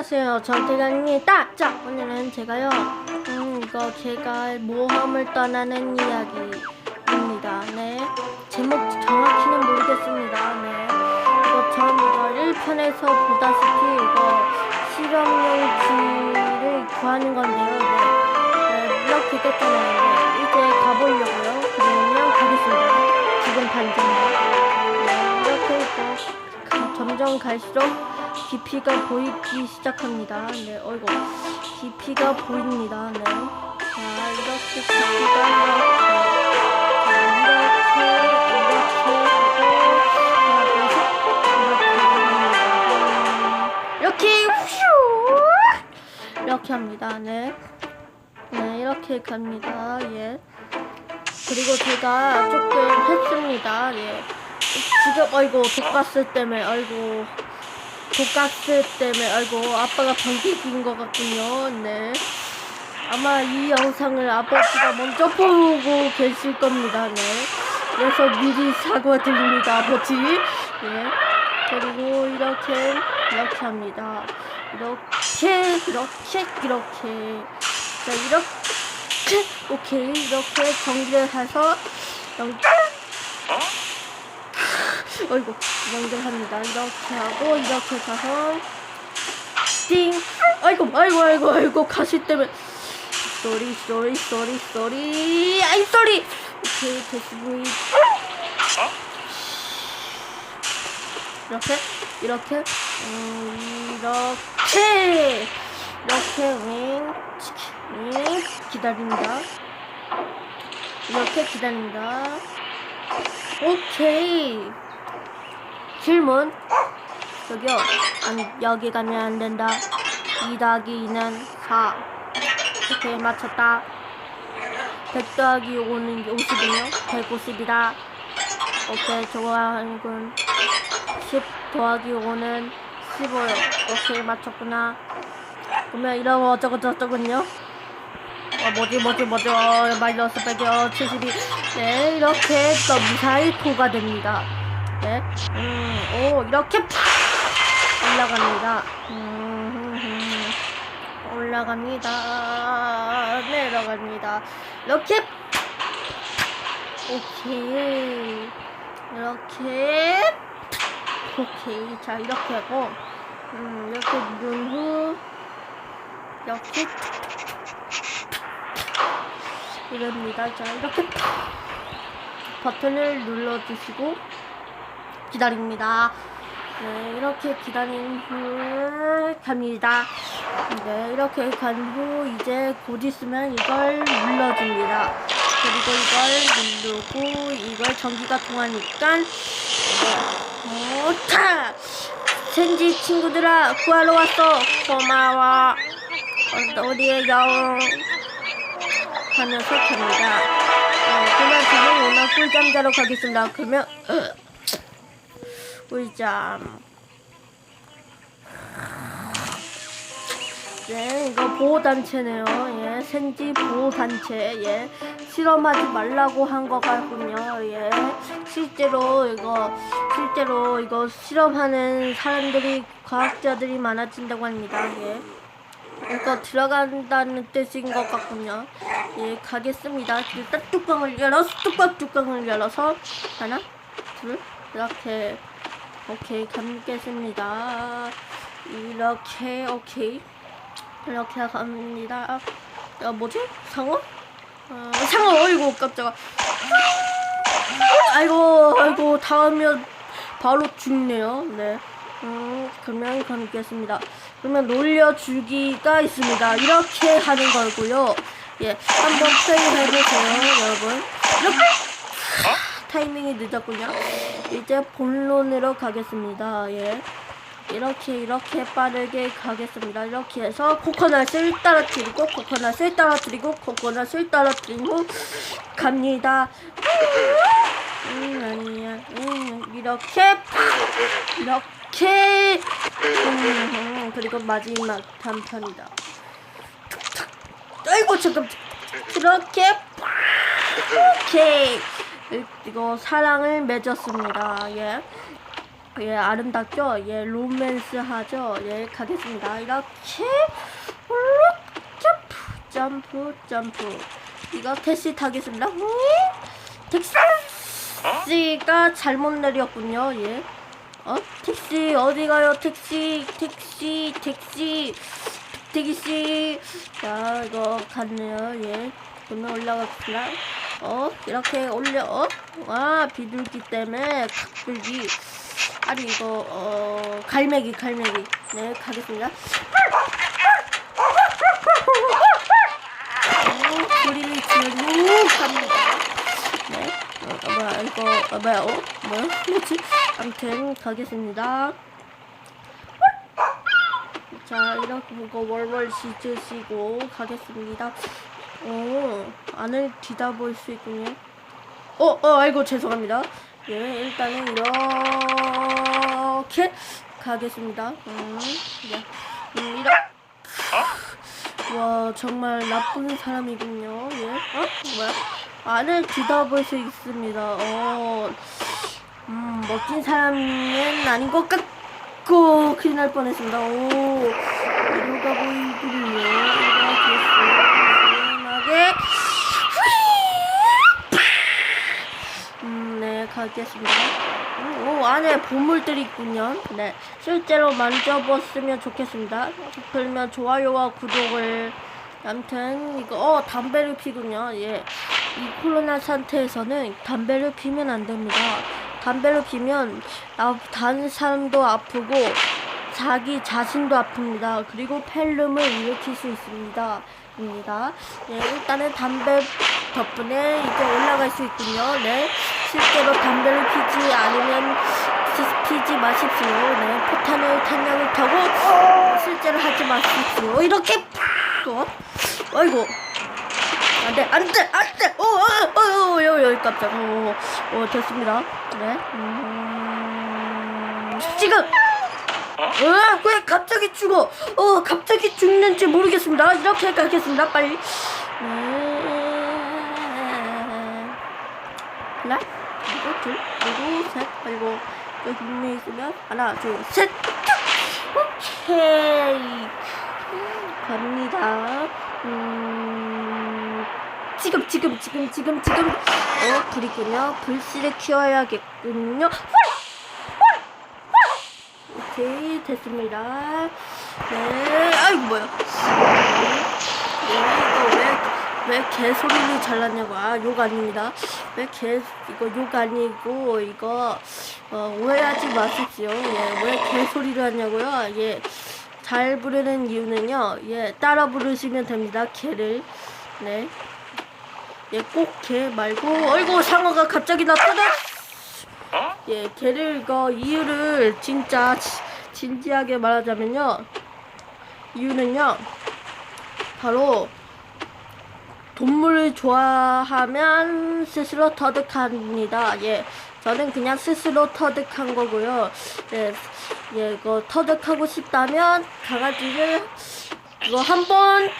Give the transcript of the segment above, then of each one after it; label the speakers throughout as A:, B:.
A: 안녕하세요. 전태강입니다. 자, 오늘은 제가요, 음, 이거 제가 모험을 떠나는 이야기입니다. 네. 제목 정확히는 모르겠습니다. 네. 이거 전 이거 1편에서 보다시피 이거 실험용지를 구하는 건데요. 네. 네, 이렇게 됐잖아요. 네. 이제 가보려고요. 그러면 가겠습니다. 지금 반전. 네, 이렇게. 가- 점점 갈수록 깊이가 보이기 시작합니다. 네, 어이구. 깊이가 보입니다. 네. 자, 이렇게 깊이가 이렇게, 이렇게, 이렇게, 이렇게, 이렇게, 휘 이렇게 합니다. 네. 네, 이렇게 갑니다. 예. 그리고 제가 조금 했습니다. 예. 지금 아이고 독가스 때문에 아이고 독가스 때문에 아이고 아빠가 변기 낀것 같군요. 네. 아마 이 영상을 아버지가 먼저 보고 계실 겁니다. 네. 그래서 미리 사과드립니다, 아버지. 예. 그리고 이렇게 이렇게 합니다. 이렇게 이렇게 이렇게 자 이렇게 오케이 이렇게 정리를 해서 연어 이구 연결합니다. 이렇게 하고 이렇게 가서 띵! 아이고 아이고 아이고 아이고 가시 때문에. 쏘리 쏘리 쏘리 쏘리. 아이 쏘리! 오케이 됐습니다. 이렇게 이렇게. 음, 이렇게. 이렇게 윙, 윙 기다립니다. 이렇게 기다립니다. 오케이 질문. 저기요 안, 여기 가면 안 된다. 2 더하기 2는 4 오케이 맞췄다. 100 더하기 5는 50이요. 150이다. 오케이 좋아하는군. 10 더하기 5는 15요. 오케이 맞췄구나. 그러면 이러고 어쩌고 저쩌군요. 어, 뭐지 뭐지 뭐지. 어, 마이너스 100여 72 네, 이렇게 또 무사히 포가 됩니다. 네, 음, 오, 이렇게 팍 올라갑니다. 음. 올라갑니다. 내려갑니다. 이렇게 오케이. 이렇게 오케이. 자, 이렇게 하고 음, 이렇게 누른 후 이렇게 이럽니다. 자, 이렇게 버튼을 눌러주시고 기다립니다. 네, 이렇게 기다린 후 갑니다. 네, 이렇게 간 후 이제 곧 있으면 이걸 눌러줍니다. 그리고 이걸 누르고 이걸 전기가 통하니까 네, 어, 타! sen지 친구들아 구하러 왔어 고마워 어, 어디에요 하면서 갑니다. 어, 그러면 저는 오늘 꿀잠 자러 가겠습니다. 그러면 으, 꿀잠. 네, 이거 보호단체네요. 예, 생지 보호단체. 예, 실험하지 말라고 한거 같군요. 예, 실제로 이거, 실제로 이거 실험하는 사람들이, 과학자들이 많아진다고 합니다. 예. 이거 들어간다는 뜻인 것 같군요. 예, 가겠습니다. 일단 뚜껑을 열어서, 뚜껑 뚜껑을 열어서, 하나, 둘, 이렇게, 오케이, 감겠습니다. 이렇게, 오케이. 이렇게 갑니다. 야, 뭐지? 상어? 어, 상어, 어이구, 깜짝아. 아이고, 아이고, 닿으면 바로 죽네요. 네. 음, 그러면 감겠습니다. 그러면 놀려주기가 있습니다. 이렇게 하는 거고요. 예, 한번 플레이 해보세요, 여러분. 이렇게 타이밍이 늦었군요. 이제 본론으로 가겠습니다. 예. 이렇게 이렇게 빠르게 가겠습니다. 이렇게 해서 코코넛을 떨어뜨리고 코코넛을 떨어뜨리고 코코넛을 떨어뜨리고 갑니다. 음 아니야. 음 이렇게 이렇게 음, 그리고 마지막 단편이다. 아이고 잠깐 이렇게 오케이 이거 사랑을 맺었습니다. 예. 예, 아름답죠? 예, 로맨스 하죠? 예, 가겠습니다. 이렇게, 훌룩, 점프, 점프, 점프. 이거 택시 타겠습니다. 음, 택시가 잘못 내렸군요. 예. 어? 택시, 어디 가요? 택시, 택시, 택시, 택시. 자, 이거 갔네요. 예. 그러면 올라갑시다. 어? 이렇게 올려, 어? 아, 비둘기 때문에 각들기. 아니, 이거, 어, 갈매기, 갈매기. 네, 가겠습니다. 오, 그림이 지금 갑니다. 네. 어, 어, 뭐야, 이거, 어, 뭐야, 어? 뭐야? 뭐지? 아무튼, 가겠습니다. 자, 이렇게 보고 월월 씻으시고 가겠습니다. 오, 안을 뒤다볼 수 있군요. 어, 어, 아이고, 죄송합니다. 예, 일단은 이렇게 가겠습니다. 음, 예. 음, 이렇게. 와, 정말 나쁜 사람이군요. 예, 어? 뭐야? 안을 뒤다볼 수 있습니다. 어, 음, 멋진 사람은 아닌 것 같고, 큰일 날 뻔했습니다. 오, 이루가 보이군요. 이렇게 심하 게. 음, 네, 가겠습니다. 음, 오, 안에 보물들이 있군요. 네, 실제로 만져봤으면 좋겠습니다. 그러면 좋아요와 구독을. 아무튼 이거 어 담배를 피군요. 예, 이 코로나 상태에서는 담배를 피면 안 됩니다. 담배를 피면 아, 다른 사람도 아프고 자기 자신도 아픕니다. 그리고 폐렴을 일으킬 수 있습니다. 입니다. 네, 일단은 담배 덕분에 이제 올라갈 수 있군요. 네, 실제로 담배를 피지 않으면 피- 피지 마십시오. 네, 포탄을 탄약을 타고 실제로 하지 마십시오. 이렇게 팍! 어? 아이고. 안 돼, 안 돼, 안 돼! 어, 어, 여기, 여기 깜짝. 어, 어, 됐습니다. 네. 음, 지금! 어, 왜 갑자기 죽어? 어, 갑자기 죽는지 모르겠습니다. 이렇게 가겠습니다. 빨리. 네. 하나, 그리고 둘, 그리고 셋, 그리고 여기 분명히 있으면 하나, 둘, 셋. 오케이. 갑니다. 음, 지금, 지금, 지금, 지금, 지금. 어, 불이군요. 불씨를 키워야겠군요. 오케이, 됐습니다. 네, 아이고, 뭐야. 네, 이거 왜, 왜 개소리를 잘났냐고. 아, 욕 아닙니다. 왜 개, 이거 욕 아니고, 이거, 어, 오해하지 마십시오. 예, 왜 개소리를 하냐고요. 예, 잘 부르는 이유는요, 예, 따라 부르시면 됩니다. 개를. 네. 예, 꼭 개 말고, 어이구, 상어가 갑자기 나타나! 예, 개를 이거 이유를 진짜 지- 진지하게 말하자면요. 이유는요. 바로 동물을 좋아하면 스스로 터득합니다. 예. 저는 그냥 스스로 터득한 거고요. 예, 예, 이거 터득하고 싶다면 강아지를 이거 한번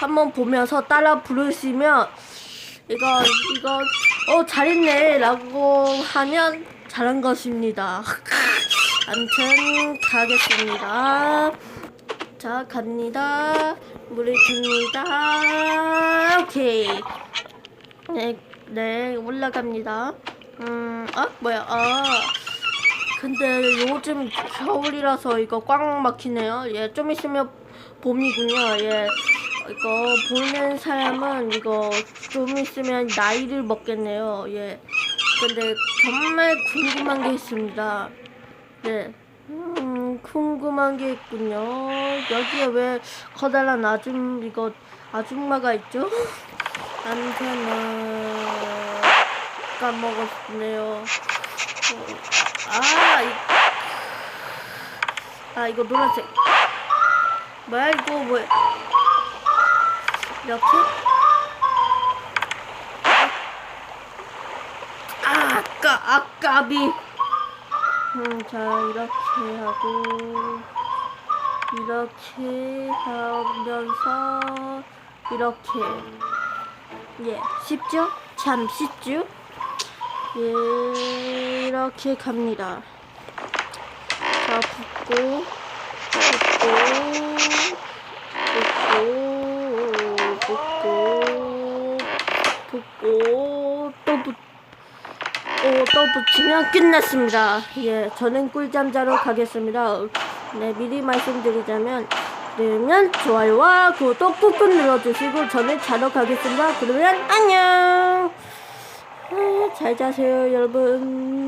A: 한번 보면서 따라 부르시면 이거 이거 어 잘했네라고 하면 잘한 것입니다. 아무튼 가겠습니다. 자 갑니다. 물을 줍니다. 오케이. 네, 네 올라갑니다. 음, 아 뭐야? 아 근데 요즘 겨울이라서 이거 꽉 막히네요. 예, 좀 있으면 봄이군요. 예. 이거 보는 사람은 이거 좀 있으면 나이를 먹겠네요. 예. 근데 정말 궁금한 게 있습니다. 네. 음, 궁금한 게 있군요. 여기에 왜 커다란 아줌, 이거, 아줌마가 있죠? 아무튼, 까먹었네요. 어, 아, 이, 아, 이거 노란색. 뭐야, 이거, 뭐야. 이렇게? 아, 아까, 아까비. 음, 자, 이렇게 하고, 이렇게 하면서, 이렇게. 예, 쉽죠? 참 쉽죠? 예, 이렇게 갑니다. 자, 붓고, 붓고, 붓고, 붓고, 또 붓, 오, 또 붙이면 끝났습니다. 예, 저는 꿀잠 자러 가겠습니다. 네, 미리 말씀드리자면, 그러면 좋아요와 구독 꾹꾹 눌러주시고, 저는 자러 가겠습니다. 그러면 안녕! 아, 잘 자세요, 여러분.